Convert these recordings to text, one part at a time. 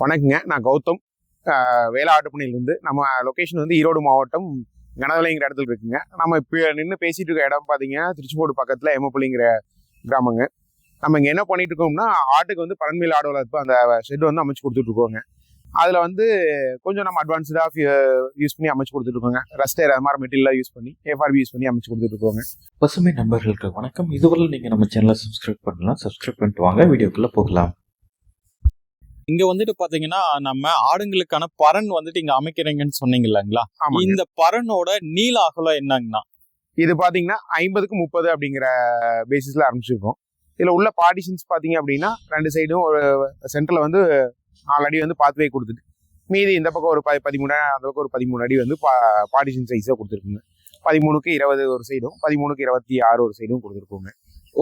வணக்கங்க. நான் கௌதம். ஆஹ் நம்ம லொக்கேஷன் வந்து ஈரோடு மாவட்டம் கனவலைங்கிற இடத்துல இருக்குங்க. நம்ம இப்போ நின்று பேசிகிட்டு இருக்க இடம் பார்த்தீங்கன்னா திருச்சிபோடு பக்கத்தில் எம்மப்பள்ளிங்கிற கிராமங்க. நம்ம இங்கே என்ன பண்ணிட்டு இருக்கோம்னா ஆட்டுக்கு வந்து பரண்மையில் ஆடு வளர்ப்பு அந்த ஷெட் வந்து அமைச்சு கொடுத்துட்ருக்கோங்க அதில் வந்து கொஞ்சம் நம்ம அட்வான்ஸ்டாக யூஸ் பண்ணி அமைச்சு கொடுத்துட்ருக்கோங்க ரஸ்டர் அது மாதிரி மெட்டீரியலாக யூஸ் பண்ணி எஃப்ஆர்பி யூஸ் பண்ணி அமைச்சு கொடுத்துட்ருக்கோங்க பசுமை நண்பர்களுக்கு வணக்கம். இதுவரை நீங்கள் நம்ம சேனலை சப்ஸ்கிரைப் பண்ணலாம் சப்ஸ்கிரைப் பண்ணிட்டு வாங்க. வீடியோக்குள்ள போகலாம். இங்க வந்துட்டு பாத்தீங்கன்னா நம்ம ஆடுங்களுக்கான பரண் வந்துட்டு இங்க அமைக்கிறீங்கன்னு சொன்னீங்க இல்லைங்களா? இந்த பரனோட நீள அகலம் என்னங்கண்ணா? இது பார்த்தீங்கன்னா ஐம்பதுக்கு முப்பது அப்படிங்கிற பேசிஸில் ஆரம்பிச்சிருக்கோம். இதில் உள்ள பார்ட்டிஷன்ஸ் பார்த்தீங்க அப்படின்னா ரெண்டு சைடும் ஒரு சென்டரில் வந்து நாலு அடி வந்து பாத்வே கொடுத்துட்டு மீதி இந்த பக்கம் ஒரு ப பதிமூணு அந்த பக்கம் ஒரு பதிமூணு அடி வந்து பா பார்ட்டிஷன் சைஸாக கொடுத்துருக்குங்க. பதிமூணுக்கு இருபது ஒரு சைடும் பதிமூணுக்கு இருபத்தி ஆறு ஒரு சைடும் கொடுத்துருக்கோங்க.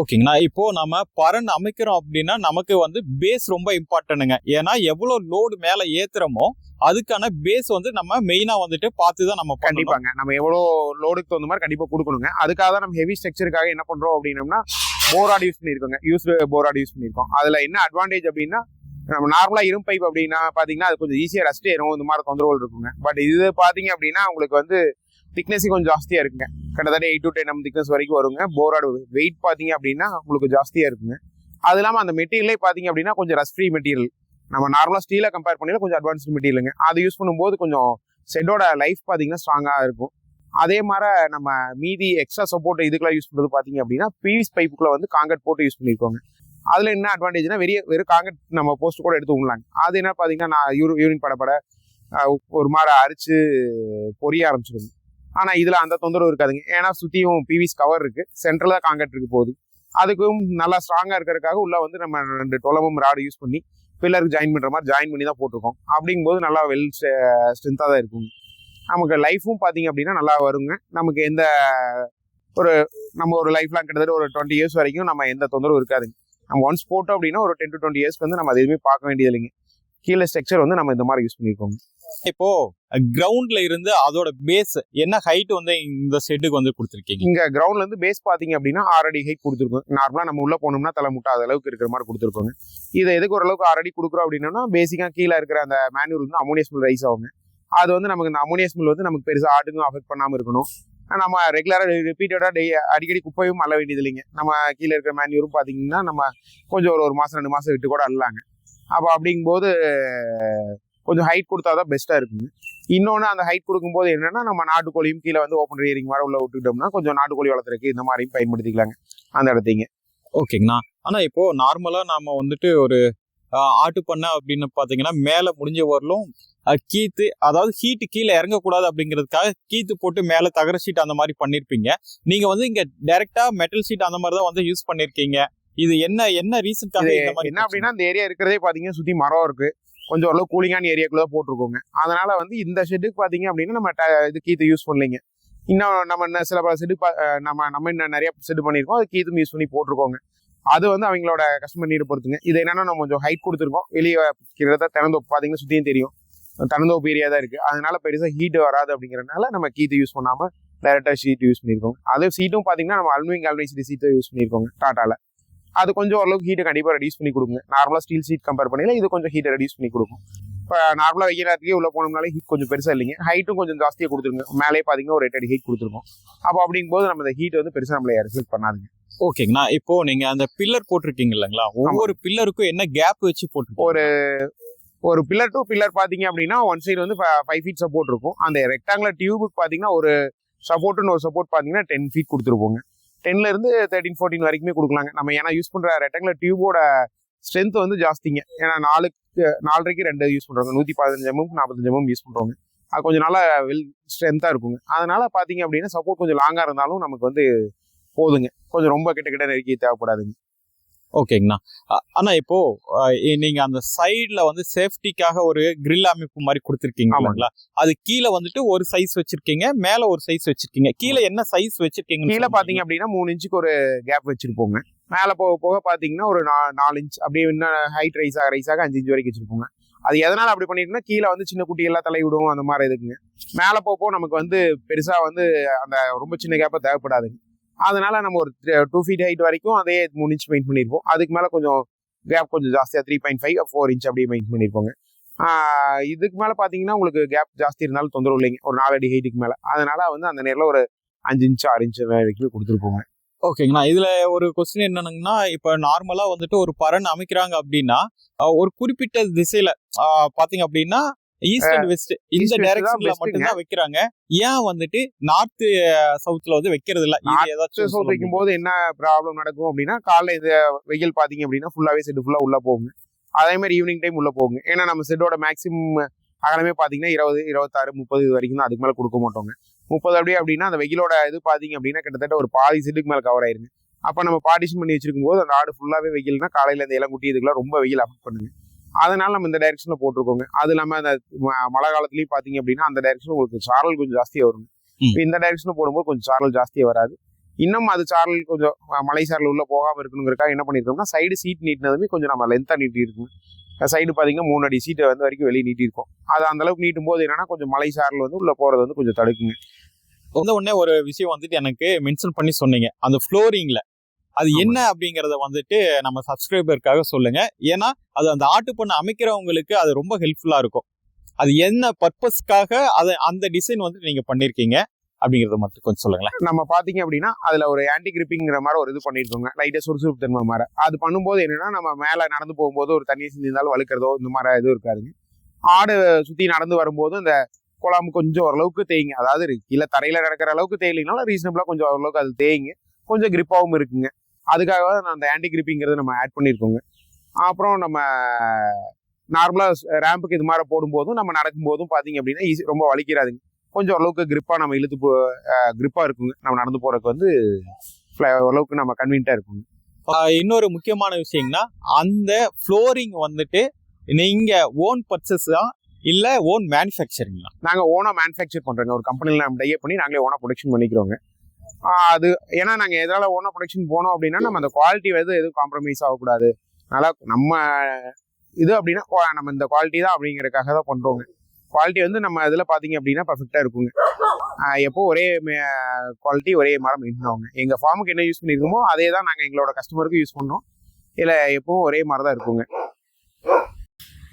ஓகேங்கண்ணா இப்போ நம்ம பரன் அமைக்கிறோம் அப்படின்னா நமக்கு வந்து பேஸ் ரொம்ப இம்பார்ட்டனுங்க ஏன்னா எவ்வளோ லோடு மேலே ஏத்துறோமோ அதுக்கான பேஸ் வந்து நம்ம மெயினா வந்துட்டு பார்த்து தான் நம்ம கண்டிப்பாங்க. நம்ம எவ்வளோ லோடுக்கு தகுந்த மாதிரி கண்டிப்பாக கொடுக்கணுங்க. அதுக்காக தான் நம்ம ஹெவி ஸ்ட்ரக்சருக்காக என்ன பண்ணுறோம் அப்படின்னம்னா போராட் யூஸ் பண்ணியிருக்கோங்க. யூஸ் போராட் யூஸ் பண்ணியிருக்கோம். அதில் என்ன அட்வான்டேஜ் அப்படின்னா நம்ம நார்மலாக இரும்பு பைப் அப்படின்னா பார்த்தீங்கன்னா அது கொஞ்சம் ஈஸியாக ரஸ்ட் ஏறும். இந்த மாதிரி தொந்தரவுகள் இருக்குங்க. பட் இது பார்த்தீங்க அப்படின்னா உங்களுக்கு வந்து திக்னஸே கொஞ்சம் ஜாஸ்தியாக இருக்குங்க. கிட்டத்தட்ட eight to ten M thickness வரைக்கும் வருங்க. போராடு வெயிட் பார்த்தீங்க அப்படின்னா உங்களுக்கு ஜாஸ்தியாக இருக்குங்க. அது இல்லாமல் அந்த மெட்டீரியலே பார்த்தீங்க அப்படின்னா கொஞ்சம் ரஸ்ட் ஃப்ரீ மெட்டீரியல் நம்ம நார்மலாக ஸ்டீலை கம்பேர் பண்ணி கொஞ்சம் அட்வான்ஸ்டு மெட்டீரியலுங்க அது யூஸ் பண்ணும்போது கொஞ்சம் செட்டோட லைஃப் பார்த்தீங்கன்னா ஸ்ட்ராங்காக இருக்கும். அதே மாதிரி நம்ம மீதி எக்ஸ்ட்ரா சப்போர்ட் இதுக்கெல்லாம் யூஸ் பண்ணுறது பார்த்தீங்க அப்படின்னா பிவிஸ் பைப்புக்குள்ள வந்து காங்கட் போட்டு யூஸ் பண்ணியிருக்கோங்க அதில் என்ன அட்வான்டேஜ்னா வெறிய வெறும் காங்கட் நம்ம போஸ்ட் கூட எடுத்து விடலாங்க அது என்ன பார்த்தீங்கன்னா நான் யூரி யூரின் படப்பட ஒரு மாதிரி அரிச்சு பொரிய ஆரம்பிச்சிருந்தேன் ஆனால் இதில் அந்த தொந்தரவு இருக்காதுங்க. ஏன்னா சுற்றியும் பிவிஸ் கவர் இருக்குது சென்ட்ரலாக காங்கிரட் இருக்கு போகுது. அதுக்கும் நல்லா ஸ்ட்ராங்காக இருக்கிறதுக்காக உள்ளே வந்து நம்ம ரெண்டு டொலமும் ராடு யூஸ் பண்ணி பில்லருக்கு ஜாயின் பண்ணுற மாதிரி ஜாயின் பண்ணி தான் போட்டிருக்கோம். அப்படிங்கும்போது நல்லா வெல் ஸ்ட்ரென்த்தாக eh, தான் இருக்குங்க. நமக்கு லைஃபும் பார்த்தீங்க அப்படின்னா நல்லா வருங்க. நமக்கு எந்த ஒரு நம்ம ஒரு லைஃப்லாம் கிட்டத்தட்ட ஒரு டுவெண்ட்டி இயர்ஸ் வரைக்கும் நம்ம எந்த தொந்தரவும் இருக்காதுங்க. நம்ம ஒன்ஸ் போட்டோம் அப்படின்னா ஒரு டென் டு டுவெண்ட்டி இயர்ஸ்க்கு வந்து நம்ம அது எதுவுமே பார்க்க வேண்டியது இல்லைங்க கீழே ஸ்ட்ரக்சர் வந்து நம்ம இந்த மாதிரி யூஸ் பண்ணியிருக்கோம் இப்போ கிரவுண்ட்ல இருந்து அதோட பேஸ் என்ன ஹைட் வந்து இந்த செட்டுக்கு வந்து கொடுத்துருக்கீங்க? இங்க கிரவுண்ட்ல இருந்து பேஸ் பாத்தீங்க அப்படின்னா ஆறு அடி ஹைட் கொடுத்துருக்கோம். நார்மலா நம்ம உள்ள போனோம்னா தலை முட்டாத அளவுக்கு இருக்கிற மாதிரி கொடுத்துருக்கோங்க. இதை எதுக்கு ஓரளவுக்கு ஆறடி கொடுக்குறோம் அப்படின்னா பேசிக்கா கீழே இருக்கிற அந்த மேனுவல் வந்து அமோனியா ஸ்மெல் ரைஸ் ஆகுங்க. அது வந்து நமக்கு இந்த அமோனியா ஸ்மெல் வந்து நமக்கு பெருசா ஆட்டுக்கும் அஃபெக்ட் பண்ணாம இருக்கணும். நம்ம ரெகுலராக ரிப்பீட்டடாக டெய் அடிக்கடி குப்பையும் அள்ள வேண்டியது இல்லைங்க. நம்ம கீழே இருக்கிற மேன்யூரும் பார்த்தீங்கன்னா நம்ம கொஞ்சம் ஒரு ஒரு மாதம் ரெண்டு மாதம் விட்டு கூட அல்லாங்க அப்போ அப்படிங்கும்போது கொஞ்சம் ஹைட் கொடுத்தாதான் பெஸ்ட்டாக இருக்குங்க இன்னொன்று அந்த ஹைட் கொடுக்கும்போது என்னன்னா நம்ம நாட்டுக்கோழியும் கீழே வந்து ஓப்பன் ரியரிங் மாதிரி உள்ள விட்டுக்கிட்டோம்னா கொஞ்சம் நாட்டுக்கோழி வளர்த்துறதுக்கு இந்த மாதிரியும் பயன்படுத்திக்கலாங்க. அந்த இடத்தைங்க. ஓகேங்கண்ணா ஆனா இப்போ நார்மலா நாம வந்துட்டு ஒரு ஆட்டு பண்ணை அப்படின்னு பாத்தீங்கன்னா மேல முடிஞ்ச வரலும் கீத்து அதாவது ஹீட் கீழே இறங்கக்கூடாது அப்படிங்கிறதுக்காக கீத்து போட்டு மேல தகர ஷீட் அந்த மாதிரி பண்ணிருப்பீங்க. நீங்க வந்து இங்க டைரக்டா மெட்டல் ஷீட் அந்த மாதிரி தான் வந்து யூஸ் பண்ணிருக்கீங்க. இது என்ன என்ன ரீசன்க்காக என்ன அப்படின்னா இந்த ஏரியா இருக்கிறதே பாத்தீங்கன்னா சுத்தி மரம் இருக்கு. கொஞ்சம் ஓரளவு கூலிங்கான ஏரியாக்குள்ளே போட்டிருக்கோங்க. அதனால் வந்து இந்த ஷெட்டுக்கு பார்த்தீங்க அப்படின்னா நம்ம ட- இது கீத்து யூஸ் பண்ணலைங்க. இன்னும் நம்ம என்ன சில பல செட்டு நம்ம நம்ம இன்னும் நிறைய செட்டு பண்ணியிருக்கோம். அது கீத்தும் யூஸ் பண்ணி போட்டிருக்கோங்க. அது வந்து அவங்களோட கஸ்டமர் நீடு பொறுத்துங்க. இது என்னன்னா நம்ம கொஞ்சம் ஹைட் கொடுத்துருக்கோம். வெளியே கிட்டத்தட்ட திறந்தோப்பு பார்த்தீங்கன்னா சுற்றியும் தெரியும். திறந்தோப்பு ஏரியா தான் இருக்குது அதனால பெருசாக ஹீட் வராது அப்படிங்கிறனால நம்ம கீத்து யூஸ் பண்ணாமல் டேரெக்டாக ஷீட் யூஸ் பண்ணியிருக்கோம் அது சீட்டும் பார்த்தீங்கன்னா நம்ம அல்மிங் அல்மிங் சீட்டு சீட்டை யூஸ் பண்ணியிருக்கோங்க. டாட்டாவில் அது கொஞ்சம் ஓரளவுக்கு ஹீட்டை கண்டிப்பாக ரெடியூஸ் பண்ணி கொடுங்க. நார்மலாக ஸ்டீல் சீட் கம்பேர் பண்ணல இது கொஞ்சம் ஹீட்டை ரெடியூஸ் பண்ணி கொடுக்கும். இப்போ நார்மலாக வெயில் நேரத்துக்கே உள்ள போனோம்னாலே ஹீட் கொஞ்சம் பெருசாக இல்லைங்க. ஹைட்டும் கொஞ்சம் ஜாஸ்தியாக கொடுத்துருங்க. மேலே பார்த்தீங்கன்னா ஒரு எட்டு அடி ஹீட் கொடுத்துருக்கோம் அப்போ அப்படிங்கும்போது நம்ம இந்த ஹீட் வந்து பெருசாக நம்மளை ரிஃப்ளெக்ட் பண்ணாதுங்க. ஓகேங்கண்ணா. இப்போ நீங்க அந்த பில்லர் போட்டிருக்கீங்க இல்லைங்களா? ஒவ்வொரு பில்லருக்கும் என்ன கேப் வச்சு போட்டு ஒரு ஒரு பில்லர் டு பில்லர் பார்த்தீங்க அப்படின்னா ஒன் சைடு வந்து ஃபைவ் ஃபீட் சப்போர்ட் இருக்கும். அந்த ரெக்டாங்குலர் டியூபுக்கு பார்த்தீங்கன்னா ஒரு சப்போர்ட்டுன்னு ஒரு சப்போர்ட் பார்த்தீங்கன்னா டென் ஃபீட் கொடுத்துருப்போங்க. டென்ல இருந்து தேர்ட்டின் ஃபோர்டீன் வரைக்குமே கொடுக்கலாங்க. நம்ம ஏன்னா யூஸ் பண்ற ரெக்டாங்குலர் டியூபோட ஸ்ட்ரென்த் வந்து ஜாஸ்திங்க. ஏன்னா நாலுக்கு நாலரைக்கு ரெண்டு யூஸ் பண்றாங்க நூற்றி பதினஞ்சு எம்எம் நாற்பத்தஞ்சு எம்எம் யூஸ் பண்றோங்க அது கொஞ்சம் நல்லா வெல் ஸ்ட்ரென்த்தா இருக்குங்க. அதனால பாத்தீங்க அப்படின்னா சப்போர்ட் கொஞ்சம் லாங்காக இருந்தாலும் நமக்கு வந்து போதுங்க. கொஞ்சம் ரொம்ப கிட்ட கிட்ட நெருக்கி தேவைப்படாதுங்க. ஓகேங்கண்ணா. அ- ஆனா இப்போ அஹ், இ- நீங்க அந்த சைடுல வந்து சேஃப்டிக்காக ஒரு கிரில் அமைப்பு மாதிரி கொடுத்துருக்கீங்க ஆமாங்க. இல்லைங்களா? அது கீழே வந்துட்டு ஒரு சைஸ் வச்சிருக்கீங்க மேல ஒரு சைஸ் வச்சிருக்கீங்க. கீழே என்ன சைஸ் வச்சிருக்கீங்க கீழே பாத்தீங்க அப்படின்னா மூணு இன்ச்சுக்கு ஒரு கேப் வச்சிருப்போங்க. மேல போக போக பாத்தீங்கன்னா ஒரு நா- நாலு இன்ச் அப்படியே இன்னும் ஹைட் ரைஸ் ஆக ரைஸ் ஆக அஞ்சு இன்ச் வரைக்கும் வச்சிருப்போங்க. அது எதனால அப்படி பண்ணிட்டுனா கீழே வந்து சின்ன குட்டி எல்லாம் தலை விடும் அந்த மாதிரி இருக்குங்க. மேல போக போக நமக்கு வந்து பெருசா வந்து அந்த ரொம்ப சின்ன கேப்பா தேவைப்படாதுங்க. அதனால நம்ம ஒரு டூ ஃபீட் ஹைட் வரைக்கும் அதே மூணு இன்ச் மெயின் பண்ணியிருப்போம் அதுக்கு மேலே கொஞ்சம் கேப் கொஞ்சம் ஜாஸ்தியாக three point five four inch அப்படியே மெயின் பண்ணியிருப்போங்க இதுக்கு மேலே பார்த்தீங்கன்னா உங்களுக்கு கேப் ஜாஸ்தி இருந்தாலும் தொந்தரவு இல்லைங்க. ஒரு நாலு அடி ஹைட்டுக்கு மேலே. அதனால வந்து அந்த நேரில் ஒரு அஞ்சு இன்ச்சு ஆறு இன்ச்சு வரைக்கும் கொடுத்துருப்போங்க. ஓகேங்கண்ணா இதில் ஒரு கொஸ்டின் என்னன்னா இப்போ நார்மலாக வந்துட்டு ஒரு பரன் அமைக்கிறாங்க அப்படின்னா ஒரு குறிப்பிட்ட திசையில் பார்த்தீங்க அப்படின்னா ஈஸ்ட் அண்ட் வெஸ்ட் இந்த தான் டைரக்ஷன்ல best-ங்க. மட்டும்தான் வைக்கிறாங்க. ஏன் வந்துட்டு நார்த் சவுத்ல வந்து வைக்கிறது இல்ல இது ஏதாச்சும் சோத் வைக்கும் போது என்ன ப்ராப்ளம் நடக்கும் அப்படின்னா காலைல இந்த வெயில் பார்த்தீங்க அப்படின்னா ஃபுல்லாகவே செட்டு ஃபுல்லாக உள்ள போகுங்க. அதே மாதிரி ஈவினிங் டைம் உள்ள போகுங்க. ஏன்னா நம்ம செட்டோட மேக்ஸிமம் அகலமே பார்த்தீங்கன்னா இருபது இருபத்தாறு முப்பது இது வரைக்கும் தான் அதுக்கு மேலே கொடுக்க மாட்டோங்க. முப்பது அப்படியே அப்படின்னா அந்த வெயிலோட இது பார்த்தீங்க அப்படின்னா கிட்டத்தட்ட ஒரு பாதி செட்டுக்கு மேலே கவர் ஆயிருங்க. அப்போ நம்ம பார்ட்டிஷன் பண்ணி வச்சிருக்கும் போது அந்த ஆடு ஃபுல்லாகவே வெயில்னா காலையில் இந்த இளங்குட்டி இதுக்கெல்லாம் ரொம்ப வெயில் அஃபெக்ட் பண்ணுங்க. அதனால நம்ம இந்த டைரக்ஷனில் போட்டிருக்கோங்க. அது இல்லாமல் அந்த மழை காலத்துலேயும் பார்த்தீங்க அப்படின்னா அந்த டைரக்ஷன் உங்களுக்கு சாரல் கொஞ்சம் ஜாஸ்தியாக வருங்க. இந்த டைரக்ஷனில் போடும்போது கொஞ்சம் சாரல் ஜாஸ்தியாக வராது. இன்னும் அது சாரல் கொஞ்சம் மலை சாரல் உள்ள போகாம இருக்கணுங்கிறக்காக என்ன பண்ணிருக்கோம்னா சைடு சீட் நீட்டினதுமே கொஞ்சம் நம்ம லென்த்தாக நீட்டி இருக்கும் சைடு பார்த்தீங்கன்னா மூணு அடி சீட்டை வந்து வரைக்கும் வெளியே நீட்டிருக்கோம். அது அந்த அளவுக்கு நீட்டும் போது என்னன்னா கொஞ்சம் மலை சாரல் வந்து உள்ள போறது வந்து கொஞ்சம் தடுக்குங்க. வந்த உடனே ஒரு விஷயம் வந்துட்டு எனக்கு மென்ஷன் பண்ணி சொன்னீங்க. அந்த ஃப்ளோரிங்ல அது. என்ன அப்படிங்கறத வந்துட்டு நம்ம சப்ஸ்கிரைபருக்காக சொல்லுங்க. ஏன்னா அது அந்த ஆட்டு பண்ண அமைக்கிறவங்களுக்கு அது ரொம்ப ஹெல்ப்ஃபுல்லா இருக்கும். அது என்ன பர்பஸ்க்காக அதை அந்த டிசைன் வந்துட்டு நீங்க பண்ணிருக்கீங்க அப்படிங்கறத மட்டும் கொஞ்சம் சொல்லுங்களேன். நம்ம பாத்தீங்க அப்படின்னா அதுல ஒரு ஆன்டி கிரிப்பிங்கிற மாதிரி ஒரு இது பண்ணிருக்கோங்க. லைட்டா சுறுசுறுப்பு தன்மை மாதிரி அது பண்ணும்போது என்னன்னா நம்ம மேல நடந்து போகும்போது ஒரு தண்ணி சிந்திருந்தாலும் வழுக்கிறதோ இந்த மாதிரி இது இருக்காதுங்க. ஆடு சுத்தி நடந்து வரும்போது இந்த குழாம் கொஞ்சம் ஓரளவுக்கு தேய்ங்க. அதாவது கீழே தரையில நடக்கிற அளவுக்கு தேயிலைனாலும் ரீசனபிளா கொஞ்சம் ஓரளவுக்கு அது தேய்ங்க. கொஞ்சம் கிரிப்பாவும் இருக்குங்க. அதுக்காக தான் அந்த ஆன்டி கிரிப்பிங்கிறது நம்ம ஆட் பண்ணியிருக்கோங்க. அப்புறம் நம்ம நார்மலா ரேம்புக்கு இது மாதிரி போடும்போதும் நம்ம நடக்கும்போதும் பாத்தீங்க அப்படின்னா ஈஸி ரொம்ப வலிக்கிறாதுங்க. கொஞ்சம் ஓரளவுக்கு கிரிப்பா நம்ம இழுத்து போ கிரிப்பா இருக்குங்க. நம்ம நடந்து போறதுக்கு வந்து ஓரளவுக்கு நம்ம கன்வீனியன்ட்டா இருக்குங்க. இன்னொரு முக்கியமான விஷயம்னா அந்த ஃப்ளோரிங் வந்துட்டு நீங்க ஓன் பர்ச்சேஸா இல்ல ஓன் மேனுஃபேக்சரிங்களா நாங்க ஓனா மேனுஃபேக்சர் பண்றோங்க. ஒரு கம்பெனில நம்ம டைப் பண்ணி நாங்களே ஓனா ப்ரொடக்ஷன் பண்ணிக்கிறோங்க. அது ஏன்னா நாங்கள் எதால ஓனா ப்ரொடக்ஷன் போனோம் அப்படின்னா நம்ம அந்த குவாலிட்டி வந்து எதுவும் காம்ப்ரமைஸ் ஆகக்கூடாது. நல்லா நம்ம இது அப்படின்னா நம்ம இந்த குவாலிட்டி தான் அப்படிங்கறதுக்காக தான் பண்ணுறோங்க குவாலிட்டி வந்து நம்ம இதில் பார்த்தீங்க அப்படின்னா பர்ஃபெக்டாக இருக்குங்க. எப்போ ஒரே குவாலிட்டி ஒரே மரம் மெயின்டைன் ஆகுங்க ஃபார்முக்கு என்ன யூஸ் பண்ணியிருக்கோமோ அதே தான் நாங்கள் எங்களோட கஸ்டமருக்கு யூஸ் பண்ணோம் இல்லை எப்பவும் ஒரே மாதிரி தான் இருக்குங்க.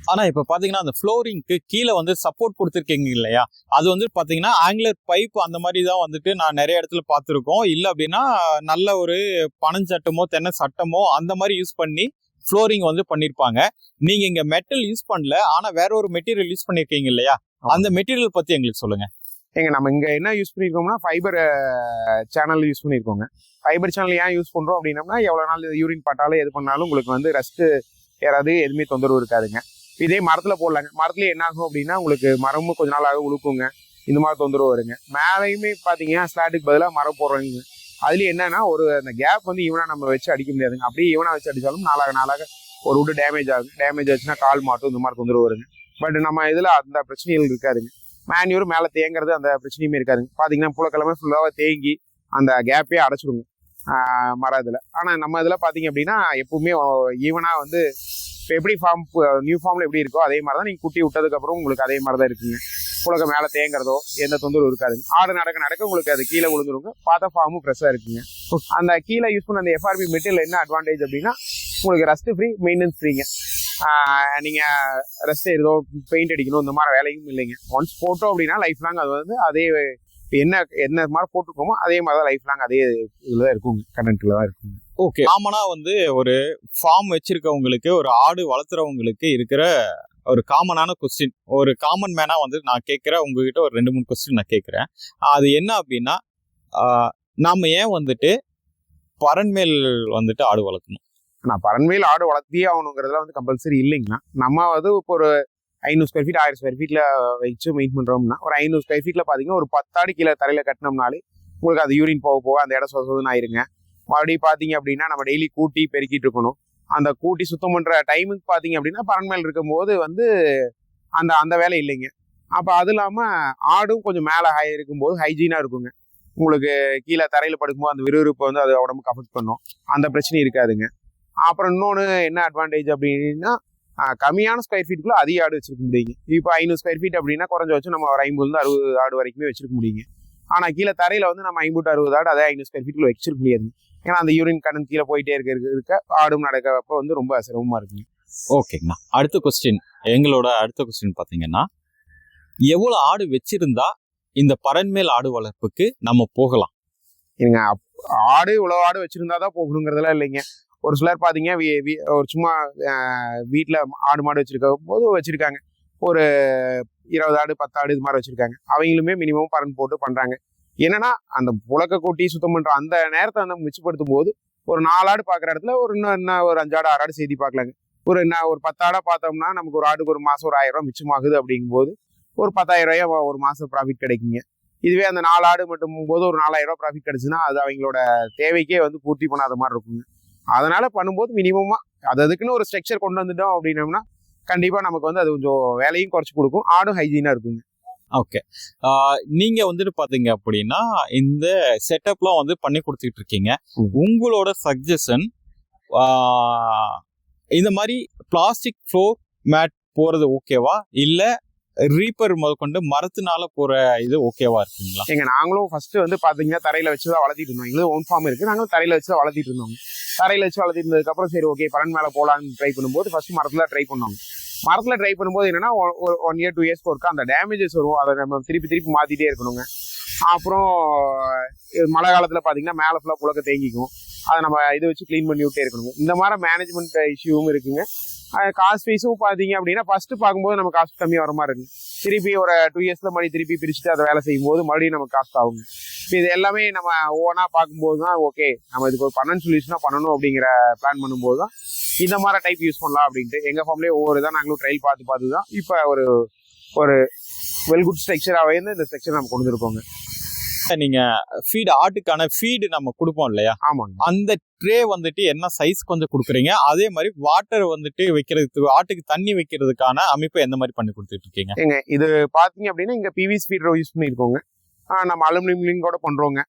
ஆனா இப்ப பாத்தீங்கன்னா அந்த ஃப்ளோரிங்க்கு கீழே வந்து சப்போர்ட் கொடுத்துருக்கீங்க இல்லையா? அது வந்து பாத்தீங்கன்னா ஆங்குலர் பைப் அந்த மாதிரி தான் வந்துட்டு நான் நிறைய இடத்துல பார்த்துருக்கோம் இல்ல அப்படின்னா நல்ல ஒரு பனஞ்சட்டமோ தென்னை சட்டமோ அந்த மாதிரி யூஸ் பண்ணி ஃப்ளோரிங் வந்து பண்ணிருப்பாங்க. நீங்க இங்க மெட்டல் யூஸ் பண்ணல ஆனா வேற ஒரு மெட்டீரியல் யூஸ் பண்ணிருக்கீங்க இல்லையா? அந்த மெட்டீரியல் பத்தி எங்களுக்கு சொல்லுங்க. ஏங்க நம்ம இங்க என்ன யூஸ் பண்ணிருக்கோம்னா ஃபைபர் சேனல் யூஸ் பண்ணிருக்கோங்க. ஃபைபர் சேனல் ஏன் யூஸ் பண்றோம் அப்படின்னம்னா எவ்வளவு நாள் யூரின் பட்டாலும் எது பண்ணாலும் உங்களுக்கு வந்து ரெஸ்ட் ஏறாது எதுவுமே தொந்தரவு இருக்காதுங்க. இதே மரத்தில் போடலாங்க. மரத்துல என்ன ஆகும் அப்படின்னா உங்களுக்கு மரமும் கொஞ்ச நாளாக உழுக்குங்க. இந்த மாதிரி தொந்தரவு வருங்க. மேலையுமே பார்த்தீங்கன்னா ஸ்லாட்டுக்கு பதிலாக மரம் போடுறோங்க அதுலயும் என்னன்னா ஒரு அந்த கேப் வந்து ஈவனா நம்ம வச்சு அடிக்க முடியாதுங்க. அப்படியே ஈவனா வச்சு அடித்தாலும் நாளாக நாளாக ஒரு விட்டு டேமேஜ் ஆகுது டேமேஜ் ஆச்சுன்னா கால் மாட்டும் இந்த மாதிரி தொந்தரவு வருங்க. பட் நம்ம இதுல அந்த பிரச்சனைகள் இருக்காதுங்க. மேன்யூர் மேலே தேங்குறது அந்த பிரச்சனையுமே இருக்காதுங்க. பார்த்தீங்கன்னா புலக்கிழமை ஃபுல்லாக தேங்கி அந்த கேப்பே அடைச்சிடுங்க. ஆஹ் மரம் இதில். ஆனால் நம்ம இதில் பார்த்தீங்க அப்படின்னா எப்பவுமே ஈவனாக வந்து இப்போ எப்படி ஃபார்ம் நியூ ஃபார்மில் எப்படி இருக்கோ அதே மாதிரி தான் நீங்கள் குட்டி விட்டதுக்கப்புறம் உங்களுக்கு அதே மாதிரி தான் இருக்குங்க. புலக்க மேலே தேங்குறதோ எந்த தொந்தரவும் இருக்காதுங்க ஆடு நடக்க நடக்க உங்களுக்கு அது கீழே விழுந்துருங்க. பார்த்த ஃபார்மும் ஃப்ரெஷ்ஷாக இருக்குங்க. அந்த கீழே யூஸ் பண்ண அந்த எஃப்ஆர்பி மெட்டீரியல் என்ன அட்வான்டேஜ் அப்படின்னா உங்களுக்கு ரஸ்ட்டு ஃப்ரீ மெயின்டெனன்ஸ் ஃப்ரீங்க நீங்கள் ரெஸ்ட் ஏதோ பெயிண்ட் அடிக்கணும் இந்த மாதிரி வேலையும் இல்லைங்க. ஒன்ஸ் போட்டோம் அப்படின்னா லைஃப் லாங் அது வந்து அதே என்ன என்ன மாதிரி போட்டிருக்கோமோ அதே மாதிரி தான் லைஃப் லாங் அதே இதில் தான் இருக்குங்க. கண்டென்ட்ல தான் இருக்குங்க. ஓகே காமனா வந்து ஒரு ஃபார்ம் வச்சிருக்கவங்களுக்கு ஒரு ஆடு வளர்த்துறவங்களுக்கு இருக்கிற ஒரு காமனான கொஸ்டின் ஒரு காமன் மேனா வந்து நான் கேட்குறேன் உங்ககிட்ட ஒரு ரெண்டு மூணு கொஸ்டின் நான் கேட்குறேன். அது என்ன அப்படின்னா நாம ஏன் வந்துட்டு பரன்மேல் வந்துட்டு ஆடு வளர்க்கணும்? நான் பரண்மையில் ஆடு வளர்த்தியே ஆகணுங்கிறதுல வந்து கம்பல்சரி இல்லைங்கண்ணா. நம்ம வந்து இப்போ ஒரு ஐநூறு ஸ்கொயர் ஃபீட் ஆயிரம் ஸ்கொயர் ஃபீட்ல வச்சு மெயின் பண்றோம்னா ஒரு ஐநூறு ஸ்கொயர் ஃபீட்ல பாத்தீங்கன்னா ஒரு பத்தாடி கீழே தரையில கட்டினோம்னாலே உங்களுக்கு அது யூரின் போக போக அந்த இடம் சொசதுன்னு ஆயிருங்க. மறுபடியும் பார்த்தீங்க அப்படின்னா நம்ம டெய்லி கூட்டி பெருக்கிட்டு இருக்கணும். அந்த கூட்டி சுத்தம் பண்ணுற டைமுக்கு பார்த்தீங்க அப்படின்னா பரண்மேல் இருக்கும்போது வந்து அந்த அந்த வேலை இல்லைங்க. அப்போ அது இல்லாமல் ஆடும் கொஞ்சம் மேலே ஹை இருக்கும்போது ஹைஜீனாக இருக்குங்க. உங்களுக்கு கீழே தரையில் படுக்கும்போது அந்த விறுவிறுப்பை வந்து அது உடம்புக்கு அஃபெக்ட் பண்ணும். அந்த பிரச்சனையும் இருக்காதுங்க. அப்புறம் இன்னொன்று என்ன அட்வான்டேஜ் அப்படின்னா கம்மியான ஸ்கொயர் ஃபீட்டுக்குள்ள அதிக ஆடு வச்சுருக்க முடியுங்க. இப்போ ஐநூறு ஸ்கொயர் ஃபீட் அப்படின்னா குறைஞ்ச வச்சு நம்ம ஒரு ஐம்பதுலேருந்து அறுபது ஆடு வரைக்குமே வச்சுருக்க முடியுங்க. ஆனால் கீழே தரையில் வந்து நம்ம ஐம்பது அறுபது ஆடு அதே ஐநூறு ஸ்கொயர் ஃபீட்டில் வச்சிருக்க முடியாது ஏன்னா அந்த யூரின் கடன் கீழே போயிட்டே இருக்க இருக்க ஆடும் நடக்கப்ப வந்து ரொம்ப சிரமமா இருக்குங்க. ஓகேங்கண்ணா. அடுத்த கொஸ்டின் எங்களோட அடுத்த கொஸ்டின் பாத்தீங்கன்னா எவ்வளவு ஆடு வச்சிருந்தா இந்த பரன்மேல் ஆடு வளர்ப்புக்கு நம்ம போகலாம்? இருங்க ஆடு இவ்வளவு ஆடு வச்சிருந்தா தான் போகணுங்கிறதுலாம் இல்லைங்க. ஒரு சிலர் வீ- ஒரு சும்மா வீட்ல ஆடு மாடு வச்சிருக்க போது வச்சிருக்காங்க. ஒரு இருபது ஆடு பத்து ஆடு இது மாதிரி வச்சிருக்காங்க. அவங்களுமே மினிமம் பரன் போட்டு பண்றாங்க. என்னன்னா அந்த புழக்க கூட்டி சுத்தம் பண்ற அந்த நேரத்தை நம்ம மிச்சப்படுத்தும் போது ஒரு நாலு ஆடு பாக்குற இடத்துல ஒரு இன்னும் இன்னும் ஒரு அஞ்சாடு ஆறாடு செய்தி பார்க்கலாங்க ஒரு என்ன ஒரு பத்தாடா பார்த்தோம்னா நமக்கு ஒரு ஆடுக்கு ஒரு மாசம் ஒரு ஆயிரம் ரூபாய் மிச்சமாகுது அப்படிங்கும்போது ஒரு பத்தாயிரம் ரூபாய் ஒரு மாசம் ப்ராஃபிட் கிடைக்குங்க. இதுவே அந்த நாலு ஆடு மட்டும் போது ஒரு நாலாயிரம் ரூபாய் ப்ராஃபிட் கிடைச்சுன்னா அது அவங்களோட தேவைக்கே வந்து பூர்த்தி பண்ணாத மாதிரி இருக்குங்க. அதனால பண்ணும்போது மினிமமா அது அதுக்குன்னு ஒரு ஸ்ட்ரக்சர் கொண்டு வந்துட்டோம் அப்படின்னோம்னா கண்டிப்பா நமக்கு வந்து அது கொஞ்சம் வேலையும் குறைச்சி கொடுக்கும் ஆடும் ஹைஜீனா இருக்குங்க. ஓகே நீங்க வந்துட்டு பாத்தீங்க அப்படின்னா இந்த செட்டப்லாம் வந்து பண்ணி கொடுத்துட்டு இருக்கீங்க. உங்களோட சஜஷன் இந்த மாதிரி பிளாஸ்டிக் ஃப்ளோர் மேட் போறது ஓகேவா இல்ல ரீப்பர் முதற்கொண்டு மரத்தினால போற இது ஓகேவா இருக்குங்களா? எங்க நாங்களும் ஃபர்ஸ்ட் வந்து பாத்தீங்கன்னா தரையில வச்சு தான் வளர்த்திட்டு இருந்தோம். எங்களுக்கு ஓன் ஃபார்ம் இருக்கு. நாங்களும் தரையில வச்சு தான் வளர்த்திட்டு இருந்தோம். தரையில வச்சு வளர்த்திட்டு இருந்ததுக்கு அப்புறம் சரி ஓகே பரன் மேல போலான்னு ட்ரை பண்ணும்போது ஃபர்ஸ்ட் மரத்துல ட்ரை பண்ணோம். மரத்தில் ட்ரை பண்ணும்போது என்னன்னா ஒரு ஒன் இயர் டூ இயர்ஸ்க்கு ஒருக்கா அந்த டேமேஜஸ் வரும். அதை நம்ம திருப்பி திருப்பி மாற்றிட்டே இருக்கணுங்க. அப்புறம் இது மழை காலத்தில் பார்த்தீங்கன்னா மேலே ஃபுல்லாக புழக்க தேங்கிக்கும். அதை நம்ம இதை வச்சு க்ளீன் பண்ணி விட்டே இருக்கணுங்க இந்த மாதிரி மேனேஜ்மெண்ட் இஷ்யூவும் இருக்குங்க. காஸ்ட் ஃபீஸும் பார்த்தீங்க அப்படின்னா ஃபஸ்ட்டு பார்க்கும்போது நம்ம காஸ்ட் கம்மியாக வர மாதிரி இருக்குது திருப்பி ஒரு டூ இயர்ஸில் மறுபடியும் திருப்பி பிரிச்சுட்டு அதை வேலை செய்யும் போது மறுபடியும் நமக்கு காஸ்ட் ஆகுங்க இப்போ இது எல்லாமே நம்ம ஓனாக பார்க்கும்போது தான் ஓகே நம்ம இதுக்கு ஒரு பன்னெண்டு சொல்யூஷனா பண்ணணும் அப்படிங்கிற பிளான் பண்ணும்போது தான் இந்த மாதிரி டைப் யூஸ் பண்ணலாம் அப்படின்ட்டு எங்க ஃபார்ம்லேயே ஒவ்வொரு தான் நாங்களும் ட்ரையல் பார்த்து பார்த்து தான் இப்போ ஒரு ஒரு வெல் குட் ஸ்ட்ரக்சராகவே இந்த ஸ்ட்ரக்சர் நம்ம கொண்டு வந்துருக்கோங்க. நீங்க ஃபீட் ஆட்டுக்கான ஃபீடு நம்ம கொடுப்போம் இல்லையா? ஆமாங்க. அந்த ட்ரே வந்துட்டு என்ன சைஸ் கொஞ்சம் கொடுக்குறீங்க? அதே மாதிரி வாட்டர் வந்துட்டு வைக்கிறதுக்கு ஆட்டுக்கு தண்ணி வைக்கிறதுக்கான அமைப்பு எந்த மாதிரி பண்ணி கொடுத்துட்டு இருக்கீங்க? ஏங்க இது பாத்தீங்க அப்படின்னா இங்க பிவிசி ஃபீடர் யூஸ் பண்ணியிருக்கோங்க. நம்ம அலுமினியம் கூட பண்றோங்க.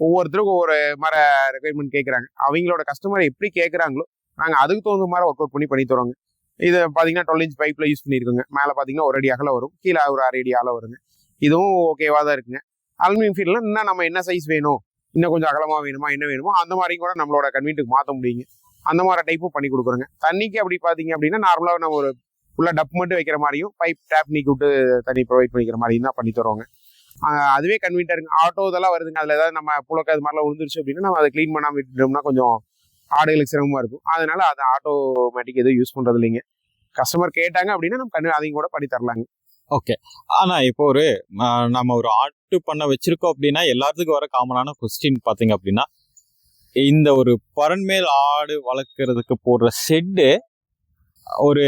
ஒவ்வொருத்தருக்கும் ஒவ்வொரு மாதிரி ரெக்குயர்மெண்ட் கேட்குறாங்க அவங்களோட கஸ்டமர் எப்படி கேட்குறாங்களோ நாங்கள் அதுக்கு தகுந்த மாதிரி ஒர்க் அவுட் பண்ணி பண்ணி தரோங்க இது பார்த்தீங்கன்னா டுவெல் இன்ச் பைப்பில் யூஸ் பண்ணியிருக்கோங்க. மேலே பார்த்தீங்கன்னா ஒரு அடி அகல வரும். கீழே ஒரு அரை அடி அகல வருங்க. இதுவும் ஓகேவாக தான் இருக்குங்க. அலுமினியம் ஃபீல்ட்ல இன்னும் நம்ம என்ன சைஸ் வேணும்? இன்னும் கொஞ்சம் அகலமாக வேணுமா? என்ன வேணுமோ? அந்த மாதிரி கூட நம்மளோட கன்வீன்ட்டுக்கு மாற்ற முடியுங்க. அந்த மாதிரி டைப்பும் பண்ணி கொடுக்குறோங்க. தண்ணிக்கு அப்படி பார்த்தீங்க அப்படின்னா நார்மலாக நம்ம ஒரு ஃபுல்லாக டப் மட்டும் வைக்கிற மாதிரியும் பைப் டேப் நீக்கி விட்டு தண்ணி ப்ரொவைட் பண்ணிக்கிற மாதிரியும் தான் பண்ணி தருவாங்க. அதுவே கன்வீனியா இருக்குங்க. ஆட்டோ இதெல்லாம் வருதுங்க. அதில் ஏதாவது நம்ம புழக்க அது மாதிரிலாம் விழுந்துருச்சு அப்படின்னா நம்ம அதை க்ளீன் பண்ணாம விட்டுட்டோம்னா கொஞ்சம் ஆடுகளுக்கு சிரமமா இருக்கும். அதனால அது ஆட்டோமேட்டிக் எதுவும் யூஸ் பண்றது இல்லைங்க கஸ்டமர் கேட்டாங்க அப்படின்னா நம்ம கண்ணு அதையும் கூட பண்ணி தரலாங்க. ஆனா இப்போ ஒரு நம்ம ஒரு ஆட்டு பண்ண வச்சிருக்கோம் அப்படின்னா எல்லாத்துக்கும் வர காமனான கொஸ்டின் பாத்தீங்க அப்படின்னா இந்த ஒரு பரன்மேல் ஆடு வளர்க்கறதுக்கு போடுற ஷெட்டு ஒரு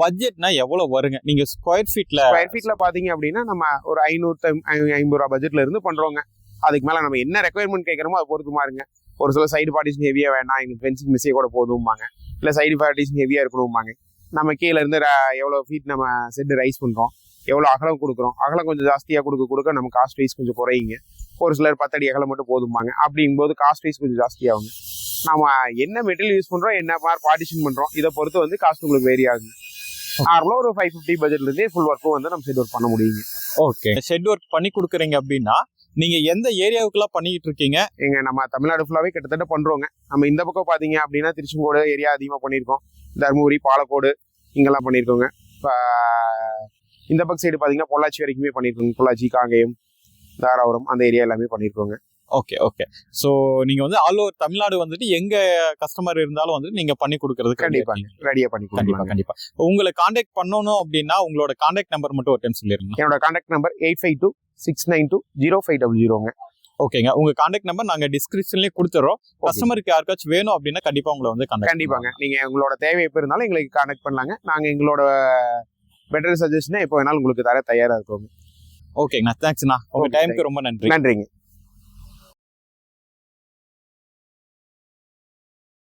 பட்ஜெட்னா எவ்வளவு வருங்க? நீங்க ஸ்கொயர் ஃபீட்ல ஸ்கொயர் ஃபீட்ல பாத்தீங்க அப்படின்னா நம்ம ஒரு ஐநூத்தி ஐம்பது ரூபா பட்ஜெட்ல இருந்து பண்றோங்க. அதுக்கு மேல நம்ம என்ன ரெக்குயர்மெண்ட் கேட்கறோமோ அது பொறுத்து மாறுங்க. ஒரு சில சைடு பார்ட்டிஷன் ஹெவியா வேணாம் எங்களுக்கு ஃபென்சிங் மிஸ்ஸே கூட போதும்பாங்க. இல்ல சைடு பார்ட்டிஷன் ஹெவியா இருக்கணும்பாங்க. நம்ம கீழ இருந்து ர- எவ்வளவு ஃபீட் நம்ம செட் ரைஸ் பண்றோம் எவ்வளவு அகலம் கொடுக்குறோம் அகலம் கொஞ்சம் ஜாஸ்தியா கொடுக்க கொடுக்க நம்ம காஸ்ட் வைஸ் கொஞ்சம் குறையுங்க. ஒரு சிலர் பத்தடி அகலம் மட்டும் போதும்பாங்க. அப்படிங்கும்போது காஸ்ட் வைஸ் கொஞ்சம் ஜாஸ்தியாகுங்க. நம்ம என்ன மெட்டீரியல் யூஸ் பண்றோம் என்ன மாதிரி பார்ட்டிஷன் பண்றோம் இதை பொறுத்து வந்து காஸ்ட் உங்களுக்கு வேரி ஆகுங்க. நார்மலா ஒரு ஃபைவ் ஃபிஃப்டி பட்ஜெட்ல இருந்தே ஃபுல் ஒர்க்கும் வந்து நம்ம செட் ஒர்க் பண்ண முடியுங்க. ஓகே ஷெட் ஒர்க் பண்ணி கொடுக்குறீங்க அப்படின்னா நீங்க எந்த ஏரியாவுக்குலாம் பண்ணிட்டு இருக்கீங்க? எங்க நம்ம தமிழ்நாடு ஃபுல்லாவே கிட்டத்தட்ட பண்றோங்க. நம்ம இந்த பக்கம் பாத்தீங்க அப்படின்னா திருச்செங்கோடு ஏரியா அதிகமா பண்ணியிருக்கோம். தருமபுரி பாலக்கோடு இங்கெல்லாம் பண்ணியிருக்கோங்க. இந்த பக்கம் சைடு பாத்தீங்கன்னா பொள்ளாச்சி வரைக்குமே பண்ணியிருக்கோங்க. பொள்ளாச்சி காங்கேயம் தாராபுரம் அந்த ஏரியா எல்லாமே பண்ணியிருக்கோங்க. ஓகே ஓகே சோ நீங்க வந்து ஆல் ஓவர் தமிழ்நாடு வந்துட்டு எங்க கஸ்டமர் இருந்தாலும் வந்து நீங்க பண்ணி கொடுக்கறதுக்கு ready கண்டிப்பாங்க. இருக்கீங்க. ரெடியா பண்ணி கண்டிப்பா கொடுக்கலாம் கண்டிப்பா உங்களை காண்டாக்ட் பண்ணணும் அப்படின்னா உங்களோட காண்டாக்ட் நம்பர் மட்டும் ஒரு டைம் சொல்லிருங்க என்னோட contact number eight five two six nine two zero five double ஜீரோங்க ஓகேங்க உங்க காண்டாக்ட் நம்பர் நாங்க டிஸ்கிரிப்ஷன்லயே கொடுத்துறோம். கஸ்டமருக்கு யாருக்காச்சும் வேணும் அப்படின்னா கண்டிப்பா உங்களை வந்து காண்டாக்ட் கண்டிப்பாங்க. நீங்க உங்களோட தேவை எப்போ இருந்தாலும் எங்களுக்கு கான்டாக்ட் பண்ணலாங்க. நாங்க எங்களோட பெட்டர் சஜஷனை எப்போ வேணாலும் உங்களுக்கு தர தயாரா இருக்கோங்க. ஓகேங்கண்ணா தேங்க்ஸ்ண்ணா உங்க டைமுக்கு ரொம்ப நன்றி. நன்றிங்க.